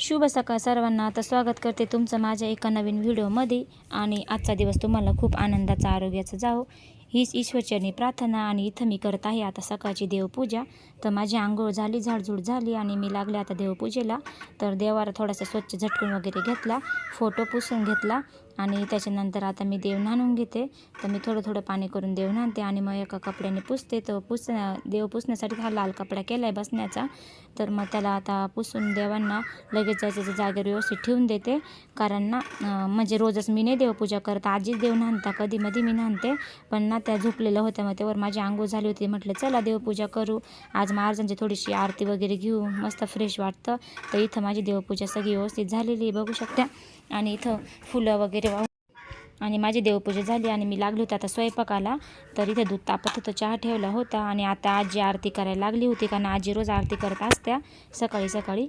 शुभ सकाळ सर्वांना. आता स्वागत करते तुमचं माझ्या एका नवीन व्हिडिओमध्ये. आणि आजचा दिवस तुम्हाला खूप आनंदाचा आरोग्याचा जाओ हीच ईश्वरचरणी प्रार्थना आणि इथं मी करत आहे आता सकाळची देवपूजा. तर माझी आंघोळ झाली झाडझूड झाली आणि मी लागले आता देवपूजेला. तर देवाला थोडासा स्वच्छ झटकून वगैरे घेतला फोटो पुसून घेतला. आणि त्याच्यानंतर आता मी देव नाणून घेते. तर मी थोडं थोडं पाणी करून देव आणते आणि मग एका कपड्याने पुसते. तर पुस देव पुसण्यासाठी हा लाल कपडा केला आहे बसण्याचा. तर मग त्याला आता पुसून देवांना लगेच त्याच्या जागेवर व्यवस्थित ठेवून देते. कारण ना म्हणजे रोजच मी नाही देवपूजा करत. आजीच देव न्हाणता कधी मधी मी न्हाणते पण ना त्या झोपलेल्या होत्या मग त्यावर माझी आंघोळ झाली होती. म्हटलं चला देवपूजा करू. आज महाराजांची थोडीशी आरती वगैरे घेऊ. मस्त फ्रेश वाटतं. तर इथं माझी देवपूजा सगळी व्यवस्थित झालेली बघू शकता. आणि इथं फुलं वगैरे आणि माझी देवपूजा झाली आणि मी लागली होती आता स्वयंपाकाला. तर इथे दूध तापत होतं चहा ठेवला होता आणि आता आजी आरती करायला लागली होती कारण आजी रोज आरती करत असत्या सकाळी सकाळी.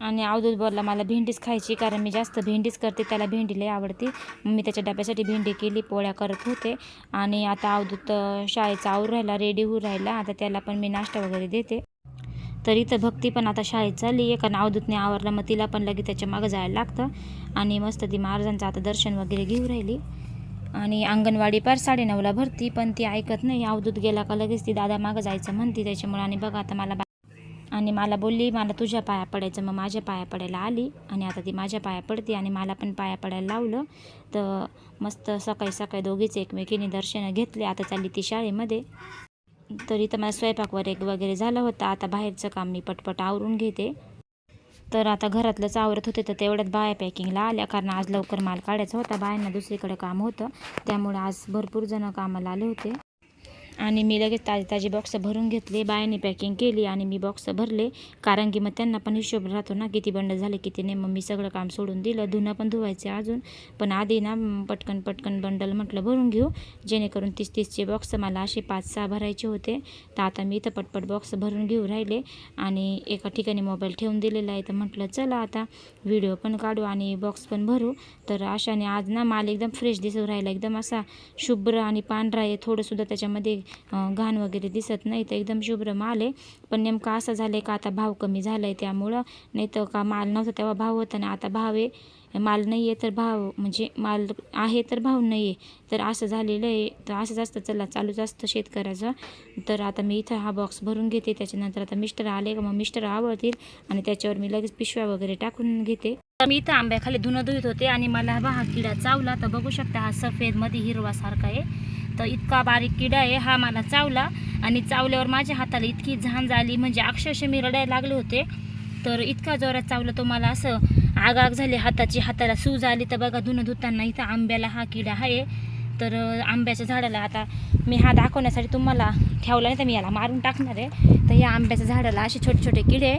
आणि अवधूत बोलला मला भेंडीच खायची कारण मी जास्त भेंडीच करते त्याला भेंडी लई आवडती. मग मी त्याच्या डब्यासाठी भेंडी केली पोळ्या करत होते. आणि आता अवधूत शाळेचा आवर राहिला रेडी होऊ राहिला. आता त्याला पण मी नाश्ता वगैरे देते. तर इथं भक्ती पण आता शाळेत चालली एका कारण अवधूतने आवरलं मग तिला पण लगेच त्याच्या मागं जायला लागतं. आणि मस्त ती महाराजांचं आता दर्शन वगैरे घेऊ राहिली. आणि अंगणवाडी पार साडेनऊला भरती पण ती ऐकत नाही. अवधूत गेला का लगेच ती दादा मागं जायचं म्हणती त्याच्यामुळे आणि बघा आता मला आणि मला बोलली मला तुझ्या पाया पडायचं. मग माझ्या पाया पडायला आली आणि आता ती माझ्या पाया पडते आणि मला पण पाया पडायला लावलं. तर मस्त सकाळी सकाळी दोघीच एकमेकीने दर्शनं घेतले. आता चालली ती शाळेमध्ये. तरी तर इथं मला स्वयंपाक वगैरे झाला झालं होतं. आता बाहेरचं काम मी पटपट आवरून घेते. तर आता घरातलंच आवरत होते तर तेवढ्यात बाया पॅकिंगला आल्या. कारण आज लवकर माल काढायचा होता. बायांना दुसरीकडे काम होतं. त्यामुळे आज भरपूर जणं कामाला आले होते. आणि मी लगेच ताजे ताजे बॉक्स भरून घेतले. बायाने पॅकिंग केली आणि मी बॉक्स भरले. कारण की मग त्यांना पण हिशोब राहतो ना किती बंड झाले किती नाही. मग मी सगळं काम सोडून दिलं. धुणं पण धुवायचे अजून. पण आधी ना पटकन पटकन बंडल म्हटलं भरून घेऊ. जेणेकरून तीस तीसचे बॉक्स मला असे पाच सहा भरायचे होते. तर आता मी इथं पटपट बॉक्स भरून घेऊ राहिले. आणि एका ठिकाणी मोबाईल ठेवून दिलेला आहे. तर म्हटलं चला आता व्हिडिओ पण काढू आणि बॉक्स पण भरू. तर अशाने आज ना माल एकदम फ्रेश दिसू राहिला. एकदम असा शुभ्र आणि पांढरा आहे. थोडंसुद्धा त्याच्यामध्ये घाण वगैरे दिसत नाही तर एकदम शुभ्र माल आहे. पण नेमकं असं झालं आहे का? आता भाव कमी झाला आहे त्यामुळं. नाही तर का माल नव्हता तेव्हा भाव होता ना आता भाव आहे. माल नाही आहे तर भाव म्हणजे माल आहे तर भाव नाही आहे तर असं झालेलं आहे. तर असंच असतं चला चालूच असतं शेतकऱ्याचं. तर आता मी इथं हा बॉक्स भरून घेते. त्याच्यानंतर आता मिस्टर आले का मग मिस्टर आवडतील. आणि त्याच्यावर मी लगेच पिशव्या वगैरे टाकून घेते. तर मी इथं आंब्याखाली धुणं धुत होते आणि मला हा बा हा किडा चावला. तर बघू शकता हा सफेदमध्ये आहे. तर इतका बारीक किडा आहे. हा मला चावला. आणि चावल्यावर माझ्या हाताला इतकी झाण झाली म्हणजे अक्षरशः मी रडायला लागले होते. तर इतका जोरात चावला तो मला. असं आग आग झाली हाताची हाताला सूज आली. तर बघा धुणं धुताना इथं आंब्याला हा किडा आहे. तर आंब्याच्या झाडाला आता मी हा दाखवण्यासाठी तुम्हाला ठेवला नाही तर मी याला मारून टाकणार आहे. तर या आंब्याच्या झाडाला असे छोटे छोटे किडे.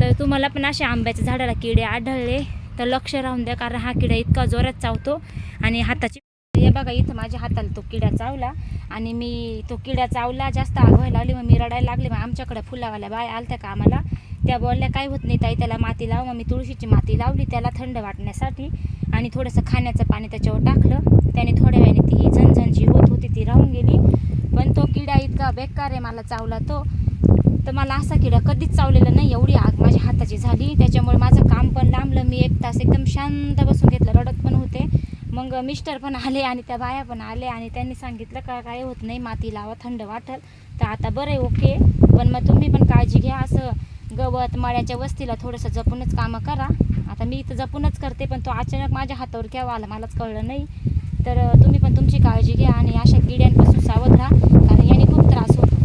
तर तुम्हाला पण असे आंब्याच्या झाडाला किडे आढळले तर लक्ष राहून द्या कारण हा किडा इतका जोरात चावतो आणि हाताची हे बघा इथं माझ्या हाताला तो किडा चावला आणि मी तो किडा चावला जास्त आग व्हायला लागली मग मी रडायला लागले मग आमच्याकडे फुलावाल्या बाय आलत्या का आम्हाला त्या बोलल्या काय होत नाही ताई त्याला माती लाव. मग मी तुळशीची माती लावली त्याला थंड वाटण्यासाठी आणि थोडंसं खाण्याचं पाणी त्याच्यावर टाकलं. त्याने थोड्या वेळाने ती झणझण जी होत होती ती राहून गेली. पण तो किडा इतका बेकार आहे मला चावला तो. तर मला असा किडा कधीच चावलेला नाही एवढी आग माझ्या हाताची झाली. त्याच्यामुळे माझं काम पण लांबलं. मी एक तास एकदम शांत बसून घेतलं रडत पण होते. मग मिस्टर पण आले आणि त्या बाया पण आले आणि त्यांनी सांगितलं का काय होत नाही माती लावा थंड वाटल. तर आता बरं आहे ओके. पण मग तुम्ही पण काळजी घ्या असं गवत मळ्याच्या वस्तीला थोडंसं जपूनच कामं करा. आता मी इथं जपूनच करते पण तो अचानक माझ्या हातावर केव्हा आला. मलाच कळलं नाही. तर तुम्ही पण तुमची काळजी घ्या आणि अशा किड्यांपासून सावध राहा. कारण याने खूप त्रास होतो.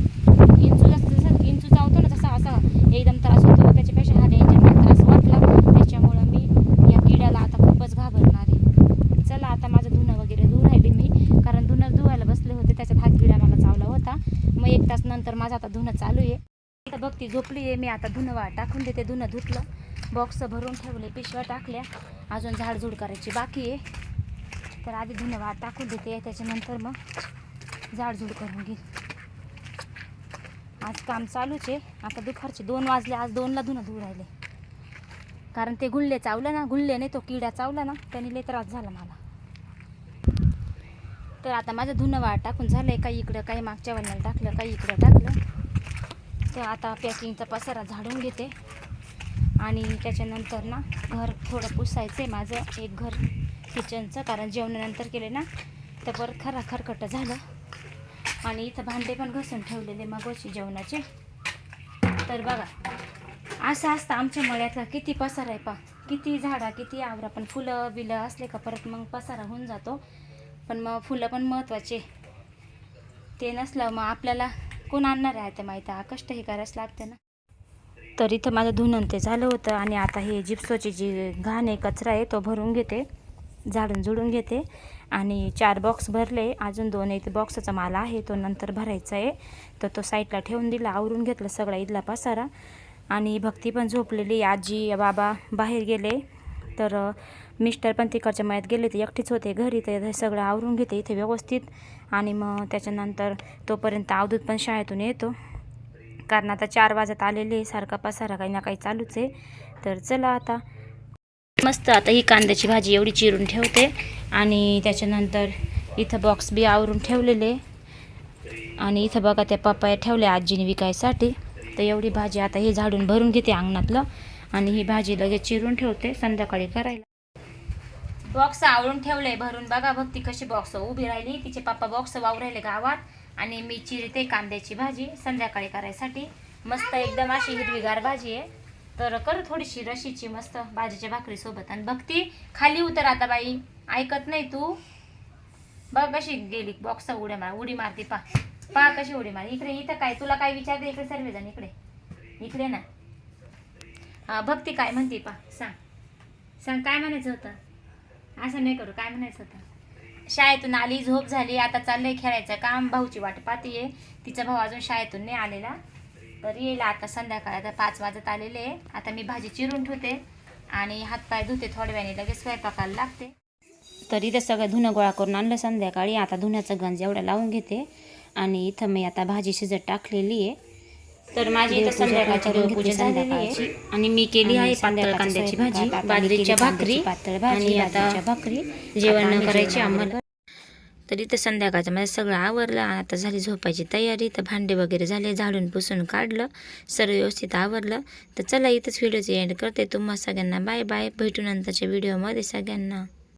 इंचू जसं इंचू चावतो ना तसा असा एकदम त्रास होतो. त्याच्यापेक्षा हा डेंजर त्रास वाटला त्याच्यामुळं मी या किड्याला आता खूपच घाबरणार आहे. चला आता माझं धुणं वगैरे धुवू राहिली मी. कारण धुणं धुवायला बसले होते. त्याच्यात हा किडा मला चावला होता. मग एक तास नंतर माझं आता धुणं चालू आहे. बघ ती झोपली आहे. मी आता धुणं टाकून देते. धुणं धुतलं. बॉक्स भरून ठेवले पिशव्या टाकल्या. अजून झाडझूड करायची बाकी आहे. तर आधी धुणं वा टाकून देते. त्याच्यानंतर मग झाडझूड करून घेईल आज काम चालूच आहे. आता दुपारचे दोन वाजले. आज दोनला धुणं धुऊ राहिले. कारण ते गुल्ले चावलं ना गुल्ले नाही तो किडा चावला ना त्याने लय त्रास झाला मला. तर आता माझं धुणं वाळ टाकून झालं आहे काही इकडं काही मागच्या वळणाला टाकलं काही इकडं टाकलं. तर आता पॅकिंगचा पसारा झाडून घेते. आणि त्याच्यानंतर ना घर थोडं पुसायचं आहे माझं एक घर किचनचं कारण जेवणानंतर केले ना तर परत खरा खरकट झालं. आणि इथं भांडे पण घसून ठेवलेले मगोशी जेवणाचे. तर बघा असं असतं आमच्या मळ्यातला किती पसारा आहे पा किती झाडा किती आवरा. पण फुलं बिलं असले का परत मग पसारा होऊन जातो. पण मग फुलं पण महत्त्वाचे. ते नसलं मग आपल्याला कोण आणणार आहे ते माहिती आहे? कष्ट हे करायच लागते ना. तर इथं माझं धुणं ते झालं होतं आणि आता हे जिप्सोची जी घाण आहे कचरा आहे तो भरून घेते. झाडून झुडून घेते. आणि चार बॉक्स भरले. अजून दोन एक बॉक्सचा माल आहे तो नंतर भरायचा आहे. तर तो साईडला ठेवून दिला आवरून घेतलं सगळा इथला पसारा. आणि भक्ती पण झोपलेली. आजी बाबा बाहेर गेले. तर मिस्टर पण तिकडच्या मायात गेले ते एकटीच होते घरी तर हे सगळं आवरून घेते इथे व्यवस्थित. आणि मग त्याच्यानंतर तोपर्यंत अवधूत पण शाळेतून येतो. कारण आता चार वाजत आलेले सारखा पसारा काही ना काही चालूच आहे. तर चला आता. मस्त आता ही कांद्याची भाजी एवढी चिरून ठेवते. आणि त्याच्यानंतर इथं बॉक्स बी आवरून ठेवलेले आणि इथं बघा त्या पप्पाया ठेवल्या आजीने विकायसाठी. तर एवढी भाजी आता हे झाडून भरून घेते अंगणातलं. आणि ही भाजी लगेच चिरून ठेवते संध्याकाळी करायला. बॉक्स आवळून ठेवले भरून बघा भक्ती कशी बॉक्स उभी राहिली. तिचे पप्पा बॉक्स वावरायले राहिले गावात आणि मी चिरते कांद्याची भाजी संध्याकाळी करायसाठी. मस्त एकदम अशी हिरवीगार भाजी आहे. तर करू थोडीशी रशीची मस्त भाजीच्या भाकरीसोबत आणि भक्ती खाली उतर आता बाई. ऐकत नाही तू. बघ कशी गेली बॉक्स उड्या मार उडी मारते पा पा कशी उडी मार. इकडे इथं काय? तुला काय विचारते इकडे सर्वजण? इकडे. इकडे ना. भक्ती काय म्हणते पा सांग. सांग काय म्हणायचं होतं? असं नाही करू काय म्हणायचं होतं? शाळेतून आली झोप झाली आता चाललंय खेळायचं काम भाऊची वाट आहे. तिचा भाऊ अजून शाळेतून नाही आलेला. तर येईल आता संध्याकाळ आता पाच वाजत आलेले आहे. आता मी भाजी चिरून ठेवते आणि हातपाय धुते थोड्या वेळाने लगेच स्वयंपाकाला लागते. तर इथं सगळं धुणं गोळा करून आणलं संध्याकाळी. आता धुण्याचं गंज एवढं लावून घेते. आणि इथं मी आता भाजी शिजत टाकलेली आहे. तर माझी इथं संध्याकाळची देवपूजा झालेली आहे. आणि मी केली आहे पातळ कांद्याची भाजी बाजरीच्या भाकरी पातळ भाजी आता भाकरी. जेवण करायची आम्हाला तर इथं संध्याकाळचं माझं सगळं आवरलं. आणि आता झाली झोपायची तयारी. तर भांडे वगैरे झाले. झाडून पुसून काढलं. सर्व व्यवस्थित आवरलं. तर चला इथंच व्हिडिओचे एंड करते. तुम्हा सगळ्यांना बाय बाय. भेटू नंतरच्या व्हिडिओमध्ये सगळ्यांना.